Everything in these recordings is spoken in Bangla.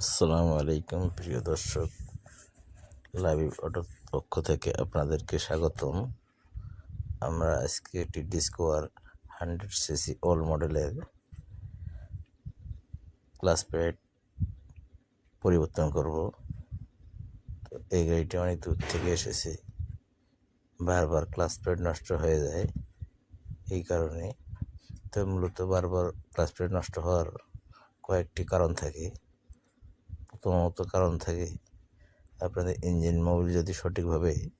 আসসালামু আলাইকুম প্রিয় দর্শক। লাইভ অটোর পক্ষ থেকে আপনাদেরকে স্বাগতম। আমরা আজকে একটি ডিসকোয়ার হান্ড্রেড সিসি ওল মডেলের ক্লাস প্লেট পরিবর্তন করব। তো এই গাড়িটি অনেক দূর থেকে এসেছে। বারবার ক্লাস প্লেট নষ্ট হয়ে যায় এই কারণে। তো মূলত বারবার ক্লাস প্লেট নষ্ট হওয়ার কয়েকটি কারণ থাকে। প্রথমত কারণ থাকে। আপনাদের ইঞ্জিন মোবিল যদি সঠিকভাবে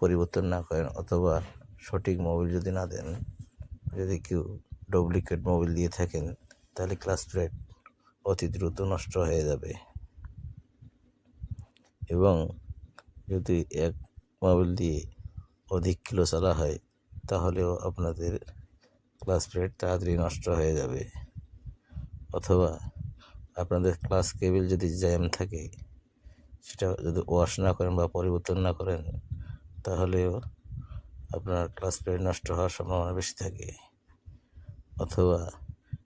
পরিবর্তন না করেন অথবা সঠিক মোবিল যদি না দেন, যদি কেউ ডুপ্লিকেট মোবিল দিয়ে থাকেন, তাহলে ক্লাস প্লেট অতি দ্রুত নষ্ট হয়ে যাবে। এবং যদি এক মোবিল দিয়ে অধিক কিলো চালা হয়, তাহলেও আপনাদের ক্লাস প্লেট তাড়াতাড়ি নষ্ট হয়ে যাবে। অথবা আপনাদের ক্লাস কেবিল যদি জ্যাম থাকে, সেটা যদি ওয়াশ না করেন বা পরিবর্তন না করেন, তাহলেও আপনার ক্লাস প্লেট নষ্ট হওয়ার সম্ভাবনা বেশি থাকে। অথবা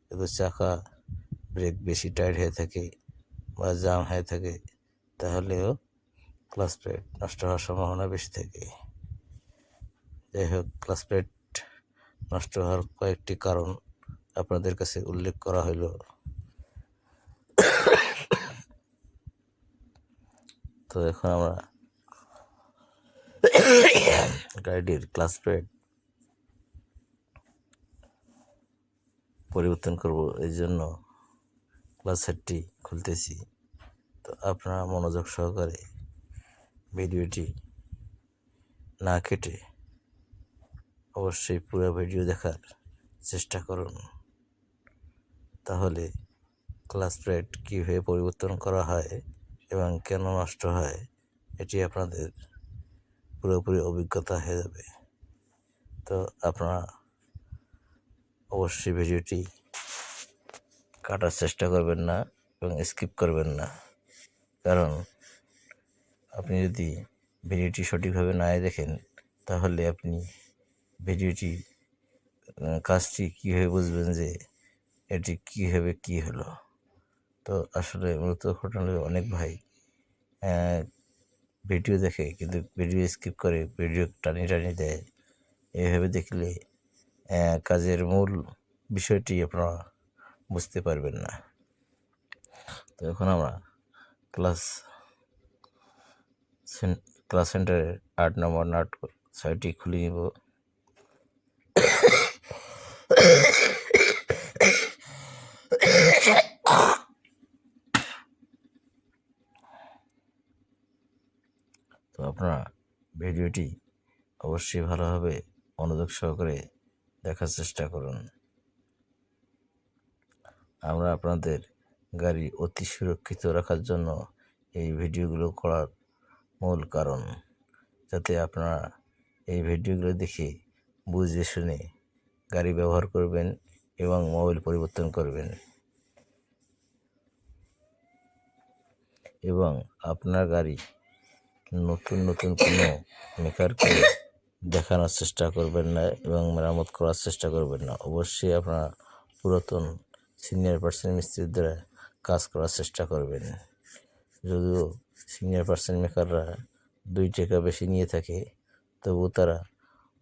যদি চাকা ব্রেক বেশি টাইট হয়ে থাকে বা জাম হয়ে থাকে, তাহলেও ক্লাস প্লেট নষ্ট হওয়ার সম্ভাবনা বেশি থাকে। যাই হোক ক্লাস প্লেট নষ্ট হওয়ার কয়েকটি কারণ আপনাদের কাছে উল্লেখ করা হলো। তো এখন আমরা গাড়িটির ক্লাস প্লেট পরিবর্তন করব, এই জন্য ক্লাস সেটটি খুলতেছি। তো আপনারা মনোযোগ সহকারে ভিডিওটি না কেটে অবশ্যই পুরো ভিডিও দেখার চেষ্টা করুন। তাহলে ক্লাস প্লেট কীভাবে পরিবর্তন করা হয় এবং কেন নষ্ট হয়, এটি আপনাদের পুরোপুরি অভিজ্ঞতা হয়ে যাবে। তো আপনারা অবশ্যই ভিডিওটি কাটার চেষ্টা করবেন না এবং স্কিপ করবেন না। কারণ আপনি যদি ভিডিওটি সঠিকভাবে না দেখেন, তাহলে আপনি ভিডিওটি কাজটি কীভাবে বুঝবেন যে এটি কীভাবে কী হলো? তো আসলে মূলত ঘটনা অনেক ভাই ভিডিও দেখে, কিন্তু ভিডিও স্কিপ করে, ভিডিও টানি টানি দেয়। এভাবে দেখলে কাজের মূল বিষয়টি আপনারা বুঝতে পারবেন না। তো এখন আমরা ক্লাস ক্লাস সেন্টারের আট নম্বর নাট ছয়টি খুলে নিব। আপনারা ভিডিওটি অবশ্যই ভালোভাবে মনোযোগ সহকারে দেখার চেষ্টা করুন। আমরা আপনাদের গাড়ি অতি সুরক্ষিত রাখার জন্য এই ভিডিওগুলো করার মূল কারণ, যাতে আপনারা এই ভিডিওগুলো দেখে বুঝে শুনে গাড়ি ব্যবহার করবেন এবং মোবাইল পরিবর্তন করবেন। এবং আপনার গাড়ি নতুন নতুন কোনো মেকারকে দেখানোর চেষ্টা করবেন না এবং মেরামত করার চেষ্টা করবেন না। অবশ্যই আপনারা পুরাতন সিনিয়র পার্সন মিস্ত্রির দ্বারা কাজ করার চেষ্টা করবেন। যদিও সিনিয়র পার্সন মেকাররা দুই টাকা বেশি নিয়ে থাকে তবু তারা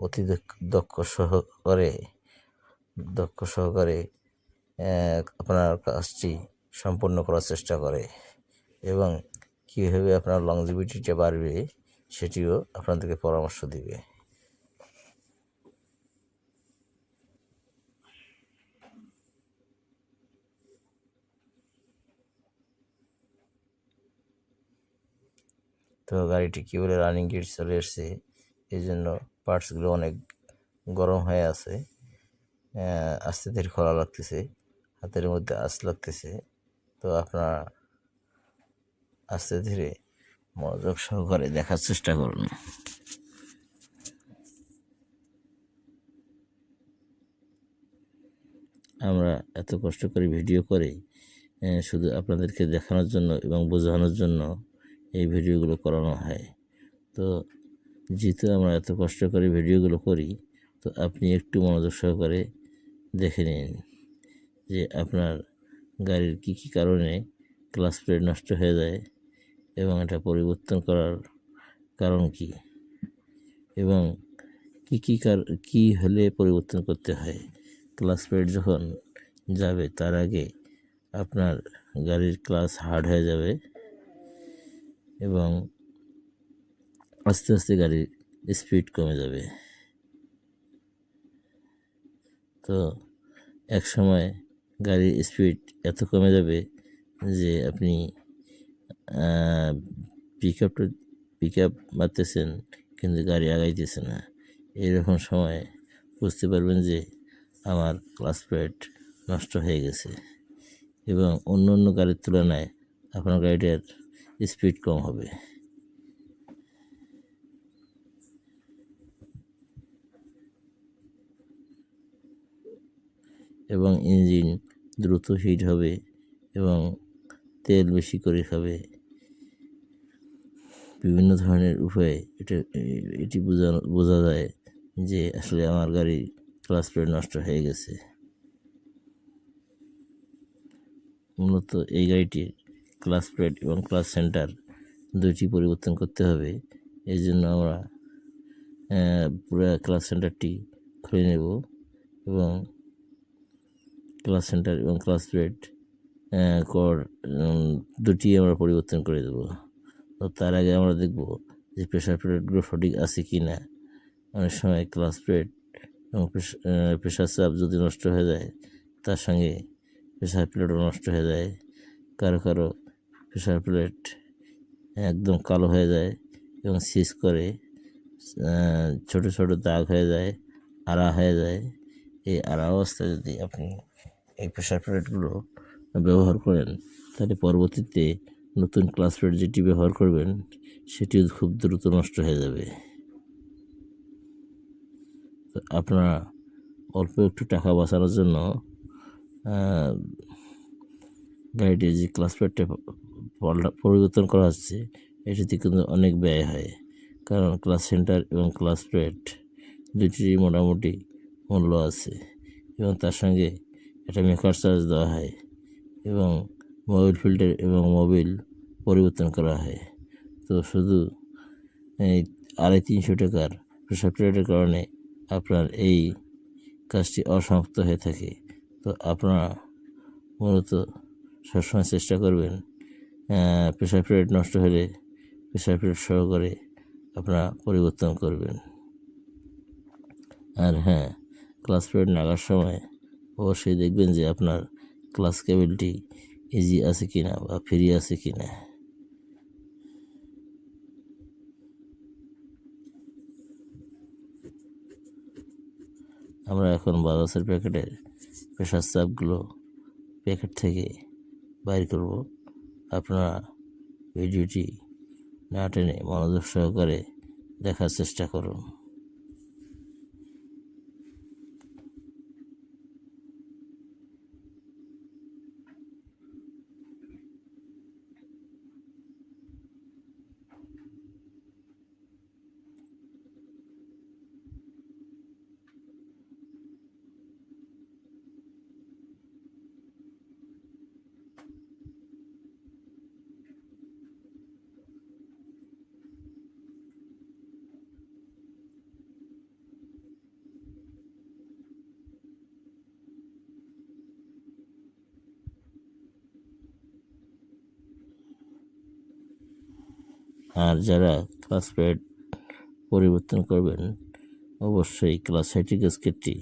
অতি দক্ষ- সহকারে, দক্ষ সহকারে আপনার কাজটি সম্পন্ন করার চেষ্টা করে এবং কীভাবে আপনার লংজিভিটিটা বাড়বে সেটিও আপনাদেরকে পরামর্শ দিবে। তো গাড়িটি কী বলে রানিং গিট চলে এসছে এই জন্য পার্টসগুলো অনেক গরম হয়ে আছে। আস্তে ধীরে খোলা লাগতেছে, হাতের মধ্যে আঁচ লাগতেছে। তো আপনারা আস্তে ধীরে মনোযোগ সহকারে দেখার চেষ্টা করুন। আমরা এত কষ্ট করে ভিডিও করে শুধু আপনাদেরকে দেখানোর জন্য এবং বোঝানোর জন্য এই ভিডিওগুলো করানো হয়। তো যেহেতু আমরা এত কষ্ট করে ভিডিওগুলো করি, তো আপনি একটু মনোযোগ সহকারে দেখে নিন যে আপনার গাড়ির কী কী কারণে ক্লাস প্লেট নষ্ট হয়ে যায়। এবং এটা পরিবর্তন করার কারণ কি? এবং কি কি কী হলে পরিবর্তন করতে হয়? ক্লাস প্লেট যখন যাবে, তার আগে আপনার গাড়ির ক্লাস হার্ড হয়ে যাবে এবং আস্তে আস্তে গাড়ির স্পিড কমে যাবে। তো এক সময় গাড়ির স্পিড এত কমে যাবে যে আপনি পিক আপটা পিক আপ মারতেছেন, কিন্তু গাড়ি আগাইতেছে না। এইরকম সময় বুঝতে পারবেন যে আমার ক্লাস প্লেট নষ্ট হয়ে গেছে এবং অন্য অন্য গাড়ির তুলনায় আপনার গাড়িটার স্পিড কম হবে। এবং ইঞ্জিন দ্রুত হিট হবে এবং তেল বেশি করে খাবে। বিভিন্ন ধরনের উপায়ে এটা, এটি বোঝানো বোঝা যায় যে আসলে আমার গাড়ি ক্লাস প্লেট নষ্ট হয়ে গেছে। মূলত এই গাড়িটির ক্লাস প্লেট এবং ক্লাস সেন্টার দুইটি পরিবর্তন করতে হবে। এই জন্য আমরা পুরো ক্লাস সেন্টারটি খুলে নেব এবং ক্লাস সেন্টার এবং ক্লাস প্লেট কর দুটি আমরা পরিবর্তন করে দেব। তো তার আগে আমরা দেখব যে প্রেশার প্লেটগুলো সঠিক আছে কি না অনেক সময় ক্লাস প্লেট এবং প্রেশার চাপ যদি নষ্ট হয়ে যায়, তার সঙ্গে প্রেশার প্লেটও নষ্ট হয়ে যায়। কারও কারও প্রেশার প্লেট একদম কালো হয়ে যায় এবং সিজ করে ছোট ছোট দাগ হয়ে যায়, আড়া হয়ে যায়। এই আড়া অবস্থায় যদি আপনি এই প্রেশার প্লেটগুলো ব্যবহার করেন, তাহলে পরবর্তীতে নতুন ক্লাস প্লেট যেটি ব্যবহার করবেন সেটিও খুব দ্রুত নষ্ট হয়ে যাবে। আপনারা অল্প একটু টাকা বাঁচানোর জন্য আহ, গাড়িটির যে ক্লাস প্লেটটা পাল্টা- পরিবর্তন করা হচ্ছে এটিতে কিন্তু অনেক ব্যয় হয়। কারণ ক্লাস সেন্টার এবং ক্লাস প্লেট দুটিরই মোটামুটি মূল্য আছে এবং তার সঙ্গে একটা মেকার চার্জ দেওয়া হয় এবং মোবিল ফিল্টার এবং মোবিল পরিবর্তন করা হয়। তো শুধু আড়াই তিনশো টাকার প্লেটের কারণে আপনার এই কাজটি অসমাপ্ত হয়ে থাকে। তো আপনারা মূলত সবসময় চেষ্টা করবেন প্রেশার প্লেট নষ্ট হলে প্রেশার প্লেট সহকারে আপনারা পরিবর্তন করবেন। আর হ্যাঁ ক্লাস প্লেট নাগার সময় অবশ্যই দেখবেন যে আপনার ক্লাস কেবলটি ইজি আছে কি না বা ফ্রি আছে কি না আমরা এখন বাজাজের প্যাকেটের প্রেশার চাপগুলো প্যাকেট থেকে বাইর করব। আপনারা ভিডিওটি না টেনে মনোযোগ সহকারে দেখার চেষ্টা করুন। আর যারা ক্লাস প্লেট পরিবর্তন করবেন, অবশ্যই ক্লাস সাইটি গ্যাসকেটটি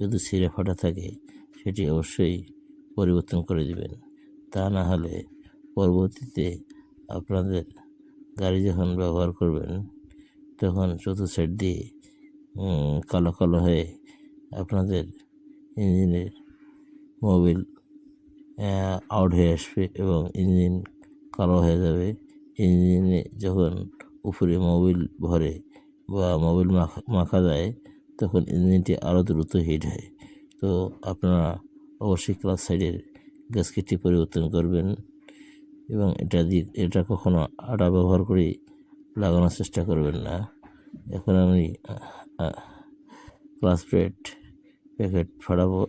যদি ছিঁড়ে ফাটা থাকে, সেটি অবশ্যই পরিবর্তন করে দিবেন। তা না হলে পরবর্তীতে আপনাদের গাড়ি যখন ব্যবহার করবেন, তখন চতুর্থ সাইড দিয়ে কালো কালো হয়ে আপনাদের ইঞ্জিনের মোবিল আউট হয়ে আসবে এবং ইঞ্জিন কালো হয়ে যাবে। ইঞ্জিনে যখন উপরে মোবিল ভরে বা মোবিল মাখা মাখা যায়, তখন ইঞ্জিনটি আরও দ্রুত হিট হয়। তো আপনারা অবশ্যই ক্লাস সাইডের গ্যাসকেটটি পরিবর্তন করবেন এবং এটা দিয়ে এটা কখনো আটা ব্যবহার করে লাগানোর চেষ্টা করবেন না। এখন আমি ক্লাস প্লেট, প্যাকেট ফাটাবো।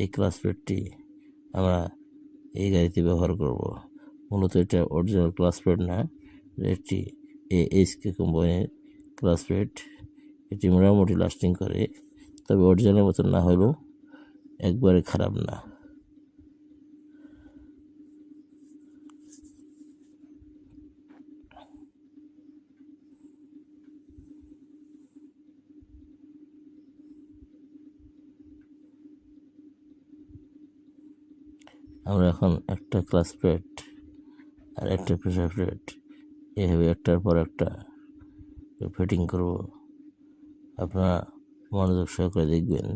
এই ক্লাস প্লেটটি আমরা এই গাড়িতে ব্যবহার করব। মূলত এটা অরিজিনাল ক্লাস প্লেট না, এটি এইচকে কোম্পানির ক্লাস প্লেট এটি মোটামুটি লাস্টিং করে, তবে অরিজিনালের মতন না হলেও একবারে খারাপ না। আমরা এখন একটা ক্লাস প্লেট আর একটা প্রেশার প্লেট এভাবে একটার পর একটা। ফিটিং করব। আপনারা মনোযোগ সহকারে দেখবেন।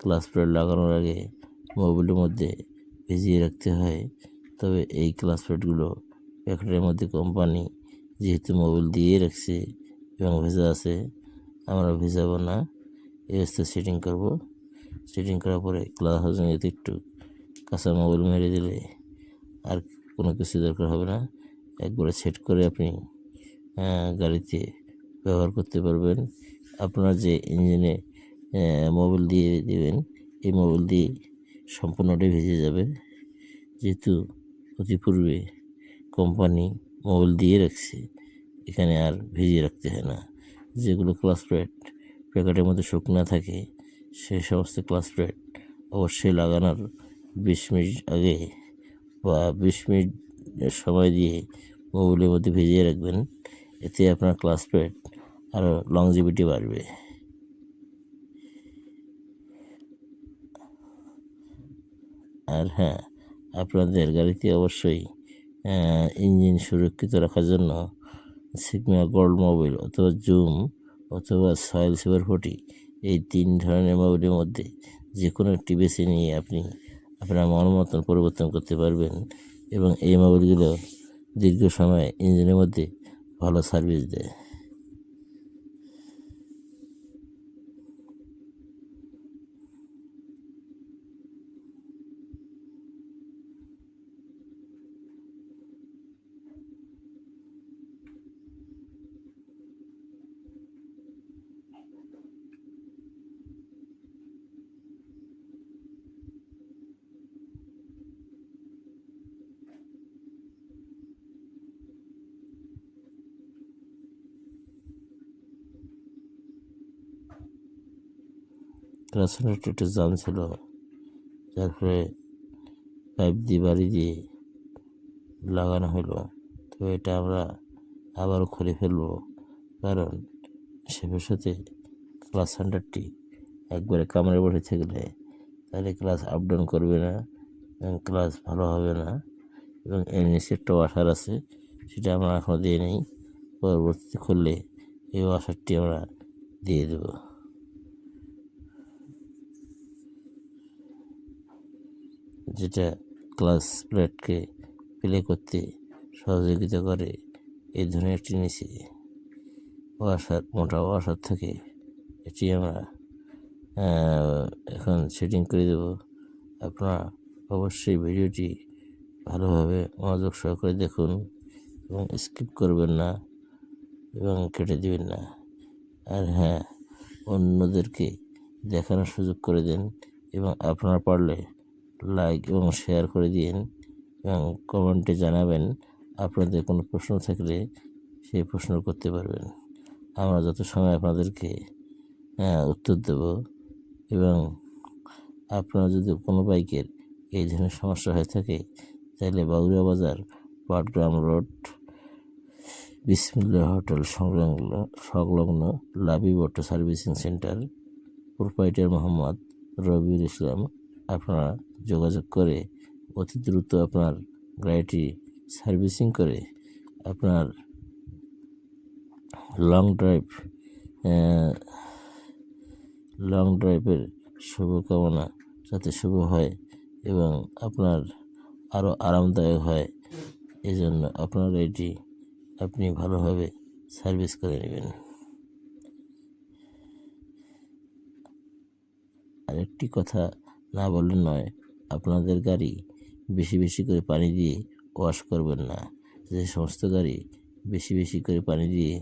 ক্লাস প্লেট লাগানোর আগে মোবিলের মধ্যে ভিজিয়ে রাখতে হয়। তবে এই ক্লাস প্লেটগুলো প্যাকেটের মধ্যে কোম্পানি যেহেতু মোবিল দিয়ে রাখছে এবং ভেজা আছে, আমরা ভেজাবো না। এই সেটিং করব। সেটিং করার পরে ক্লাস হাউসিং এতে একটু কাঁচা মোবিল মেরে দিলে আর কোনো কিছু দরকার হবে না। একবারে সেট করে আপনি গাড়িতে ব্যবহার করতে পারবেন। আপনার যে ইঞ্জিনে মোবিল দিয়ে দেবেন, এই মোবিল দিয়ে সম্পূর্ণটাই ভেজে যাবে। যেহেতু অতিপূর্বে কোম্পানি মোবিল দিয়ে রাখছে, এখানে আর ভিজিয়ে রাখতে হয় না। যেগুলো ক্লাস প্লেট প্যাকেটের মধ্যে শুকনা থাকে সেই সমস্ত ক্লাস প্লেট অবশ্যই লাগানোর বিশ মিনিট আগে বা বিশ মিনিট সময় দিয়ে মোবাইলের মধ্যে ভিজিয়ে রাখবেন, এতে আপনার ক্লাস প্লেট আরও লংজিভিটি বাড়বে। আর হ্যাঁ আপনাদের গাড়িতে অবশ্যই ইঞ্জিন সুরক্ষিত রাখার জন্য সিগমা গোল্ড মোবাইল অথবা জুম অথবা সয়েল সুপার ফোর্টি এই তিন ধরনের মোবাইলের মধ্যে যে কোনো একটি বেছে নিয়ে আপনি আপনার মন মতন পরিবর্তন করতে পারবেন এবং এই মোবাইলগুলো দীর্ঘ সময় ইঞ্জিনের মধ্যে ভালো সার্ভিস দেয়। ক্লাসের একটু জাম ছিল। যার ফলে পাইপ দিয়ে বাড়ি দিয়ে লাগানো হলো। তো এটা আমরা আবারও খুলে ফেলব। কারণ সে সাথে ক্লাস সেন্টারটি একবারে কামড়ে বসে থাকলে তাহলে ক্লাস আপ ডাউন করবে না এবং ক্লাস ভালো হবে না এবং এর নিচে একটা ওয়াশার আছে, সেটা আমরা এখনও দিয়ে নেই। পরবর্তীতে খুললে এই ওয়াশারটি আমরা দিয়ে দেবো। যেটা ক্লাস প্লেটকে প্লে করতে সহযোগিতা করে এই ধরনের একটি নিচে ওয়াশার মোটা ওয়াশার থেকে। এটি আমরা এখন সেটিং করে দেব। আপনারা অবশ্যই ভিডিওটি ভালোভাবে মনোযোগ সহকারে দেখুন এবং স্কিপ করবেন না এবং কেটে দিবেন না। আর হ্যাঁ অন্যদেরকে দেখানোর সুযোগ করে দিন এবং আপনারা পারলে লাইক এবং শেয়ার করে দিন এবং কমেন্টে জানাবেন। আপনাদের কোনো প্রশ্ন থাকলে সেই প্রশ্ন করতে পারবেন। আমরা যত সময় আপনাদেরকে আহ, উত্তর দেব এবং আপনারা যদি কোনো বাইকের এই ধরনের সমস্যা হয়ে থাকে তাহলে বাউরিয়া বাজার পাটগ্রাম রোড বিসমিল্লা হোটেল সংলগ্ন সংলগ্ন লাভি auto servicing center proprietor Mohammad Rabiul Islam আপনারা যোগাযোগ করে অতি দ্রুত আপনার গাড়িটি সার্ভিসিং করে আপনার লং ড্রাইভ লং ড্রাইভের শুভকামনা যাতে শুভ হয় এবং আপনার আরও আরামদায়ক হয়। এই জন্য আপনার গাড়িটি আপনি ভালোভাবে সার্ভিস করে নেবেন। আরেকটি কথা না বললে নয়। আপনাদের গাড়ি বেশি বেশি করে পানি দিয়ে ওয়াশ করবেন না। যে সমস্ত গাড়ি বেশি বেশি করে পানি দিয়ে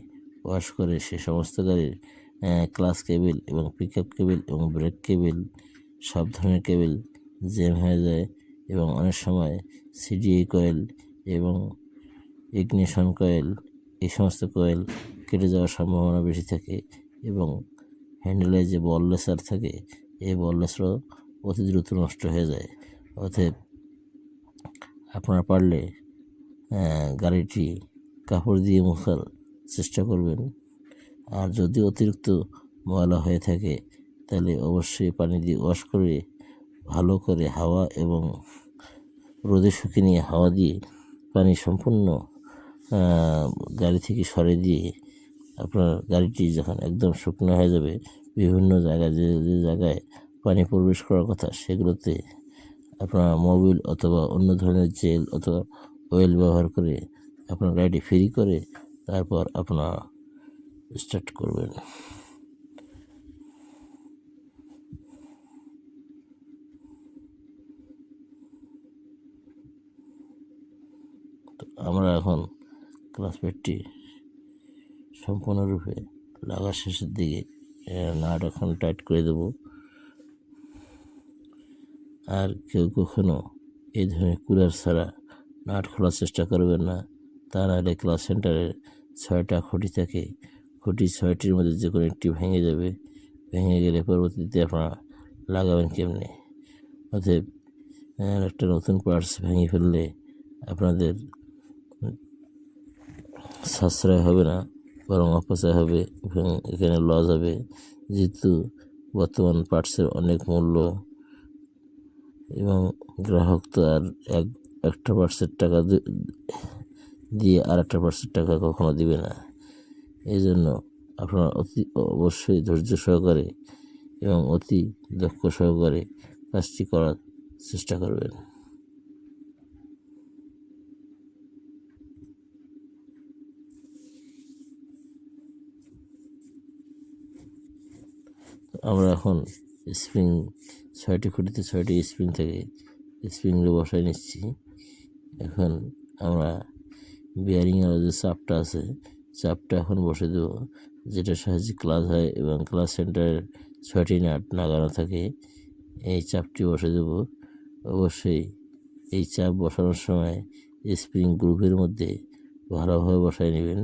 ওয়াশ করে, সে সমস্ত গাড়ির ক্লাস কেবিল এবং পিক আপ কেবিল এবং ব্রেক কেবিল, সব ধরনের কেবিল জ্যাম হয়ে যায় এবং অনেক সময় সিডিএ কয়েল এবং ইগনিশন কয়েল এই সমস্ত কয়েল কেটে যাওয়ার সম্ভাবনা বেশি থাকে এবং হ্যান্ডেলে যে বল লেসার থাকে এই বল লেসারও অতি দ্রুত নষ্ট হয়ে যায়। অতএব আপনারা পারলে গাড়িটি কাপড় দিয়ে মোছার চেষ্টা করবেন। আর যদি অতিরিক্ত ময়লা হয়ে থাকে, তাহলে অবশ্যই পানি দিয়ে ওয়াশ করে, ভালো করে হাওয়া এবং রোদে শুকিয়ে নিয়ে হাওয়া দিয়ে পানি সম্পূর্ণ গাড়ি থেকে সরে দিয়ে আপনার গাড়িটি যখন একদম শুকনো হয়ে যাবে, বিভিন্ন জায়গায় যে যে জায়গায় পানি প্রবেশ করার কথা, সেগুলোতে আপনার মোবিল অথবা অন্য ধরনের জেল অথবা অয়েল ব্যবহার করে আপনার গাড়িটি ফ্রি করে তারপর আপনার স্টার্ট করবেন। আমরা এখন ক্লাস পেটটি সম্পূর্ণরূপে লাগা শেষের দিকে নাট এখন টাইট করে দেব। আর কেউ কখনো এই ধরনের কুলার ছাড়া নাট খোলার চেষ্টা করবেন না। তা নাহলে ক্লাস সেন্টারের ছয়টা খুঁটি থাকে। খুঁটি ছয়টির মধ্যে যে কোনো একটি ভেঙে যাবে। ভেঙে গেলে পরবর্তীতে আপনারা লাগাবেন কেমনে? অতএব একটা নতুন পার্টস ভেঙে ফেললে আপনাদের সাশ্রয় হবে না, বরং অপচয় হবে এবং এখানে লস হবে। যেহেতু বর্তমান পার্টসের অনেক মূল্য এবং গ্রাহক তো আর এক, একটা পার্সেন্ট টাকা দিয়ে আর একটা পার্সেন্ট টাকা কখনো দিবে না। এই জন্য আপনারা অতি অবশ্যই ধৈর্য সহকারে এবং অতি দক্ষ সহকারে কাজটি করার চেষ্টা করবেন। আমরা এখন স্প্রিং ছয়টি খুঁটিতে ছয়টি স্প্রিং থাকে, স্প্রিংগুলো বসাই নিচ্ছি। এখন আমরা বিয়ারিং বিয়ারিংয়ের যে চাপটা আছে, চাপটা এখন বসে দেব যেটা সাহায্যে ক্লাস হয় এবং ক্লাস সেন্টারের ছয়টি নাট লাগানো থাকে, এই চাপটি বসে দেব। অবশ্যই এই চাপ বসানোর সময় স্প্রিং গ্রুপের মধ্যে ভালোভাবে বসায় নেবেন।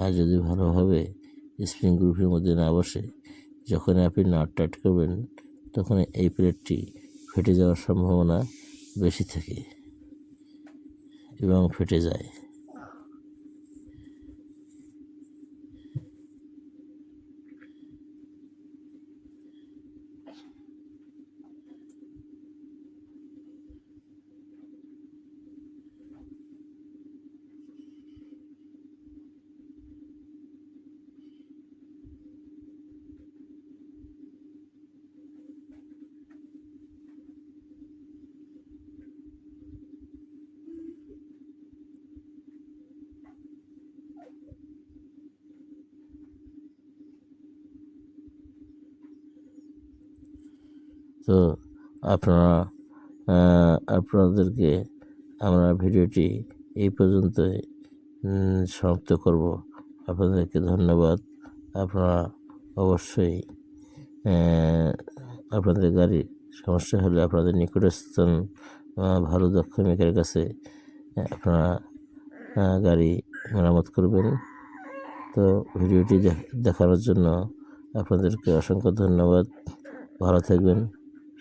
আর যদি ভালোভাবে স্প্রিং গ্রুপের মধ্যে না বসে যখন আপনি নাট টাট করবেন তখন এই প্লেটটি ফেটে যাওয়ার সম্ভাবনা বেশি থাকে এবং ফেটে যায়। তো আপনারা আপনাদেরকে আমরা ভিডিওটি এই পর্যন্তই উম, সমাপ্ত করব। আপনাদেরকে ধন্যবাদ। আপনারা অবশ্যই আপনাদের গাড়ির সমস্যা হলে আপনাদের নিকটস্থ আহ, ভালো দক্ষ মেকারের কাছে আপনারা গাড়ি মেরামত করবেন। তো ভিডিওটি দেখানোর জন্য আপনাদেরকে অসংখ্য ধন্যবাদ। ভালো থাকবেন।